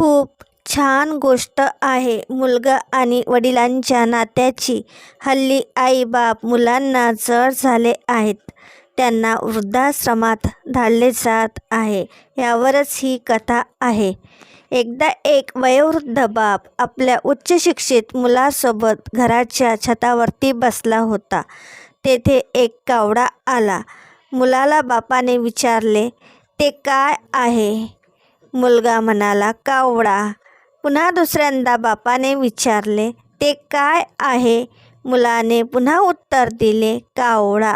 खूप छान गोष्ट आहे. मुलगा आणि वडिलांच्या नात्याची हल्ली आईबाप मुलांना जड झाले आहेत. त्यांना वृद्धाश्रमात धाडले जात आहे. यावरच ही कथा आहे. एकदा एक वयोवृद्ध बाप आपल्या उच्च शिक्षित मुलासोबत घराच्या छतावरती बसला होता. तेथे एक कावडा आला. मुलाला बापाने विचारले ते काय आहे? मुलगा म्हणाला कावडा पुन्हा दुसऱ्यांदा बापाने विचारले ते काय आहे? मुलाने पुन्हा उत्तर दिले कावळा.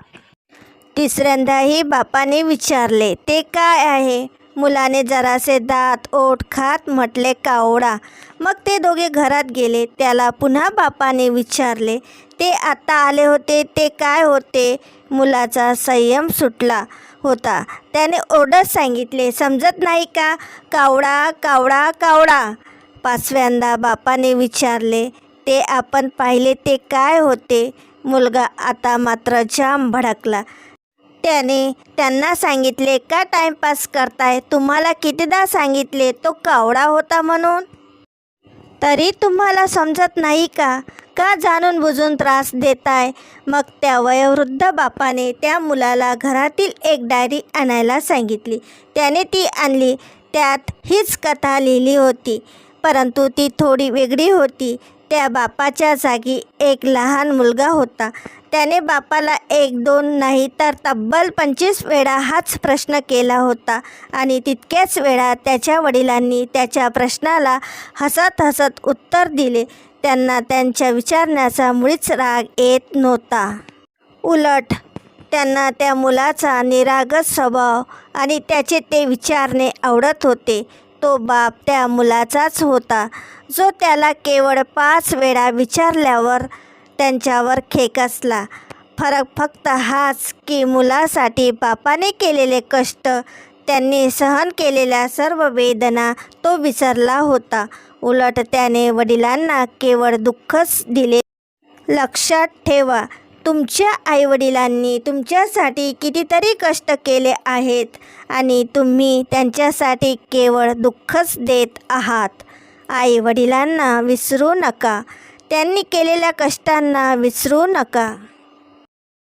तिसऱ्यांदाही बापाने विचारले ते काय आहे? मुलाने जरासे दात ओठ खात म्हटले कावडा. मग ते दोघे घरात गेले. त्याला पुन्हा बापाने विचारले ते आता आले होते ते काय होते? मुलाचा संयम सुटला होता. त्याने ओरडत सांगितले समजत नाही का? कावडा कावडा कावडा. पाचव्यांदा बापाने विचारले ते आपण पाहिले ते काय होते? मुलगा आता मात्र जाम भडकला. त्याने त्यांना सांगितले का टाइमपास करताय? तुम्हाला कितीदा सांगितले तो कावडा होता म्हणून? तरी तुम्हाला समजत नाही का? का जाणून बुजून त्रास देताय? मग त्या वयोवृद्ध बापाने त्या मुलाला घरातील एक डायरी आणायला सांगितली. त्याने ती आणली. त्यात हीच कथा लिहिली होती. परंतु ती थोडी वेगळी होती. त्या बापाच्या जागी एक लहान मुलगा होता. त्याने बापाला एक दोन नाही तर तब्बल पंचवीस वेळा हाच प्रश्न केला होता. आणि तितक्याच वेळा त्याच्या वडिलांनी त्याच्या प्रश्नाला हसत हसत उत्तर दिले. त्यांना त्यांच्या विचारण्याचा मुळीच राग येत नव्हता. उलट त्यांना त्या मुलाचा निरागस स्वभाव आणि त्याचे ते विचारणे आवडत होते. तो बाप त्या मुलाचाच होता. जो त्याला केवळ पाच वेळा विचारल्यावर त्यांच्यावर खेकसला फरक फक्त हाच की मुलासाठी बापाने केलेले कष्ट त्यांनी सहन केलेल्या सर्व वेदना तो विसरला होता. उलट त्याने वडिलांना केवळ दुःखच दिले. लक्षात ठेवा तुमच्या आईवडिलांनी तुमच्यासाठी कितीतरी कष्ट केले आहेत आणि तुम्ही त्यांच्यासाठी केवळ दुःखच देत आहात. आईवडिलांना विसरू नका. त्यांनी केलेल्या कष्टांना विसरू नका.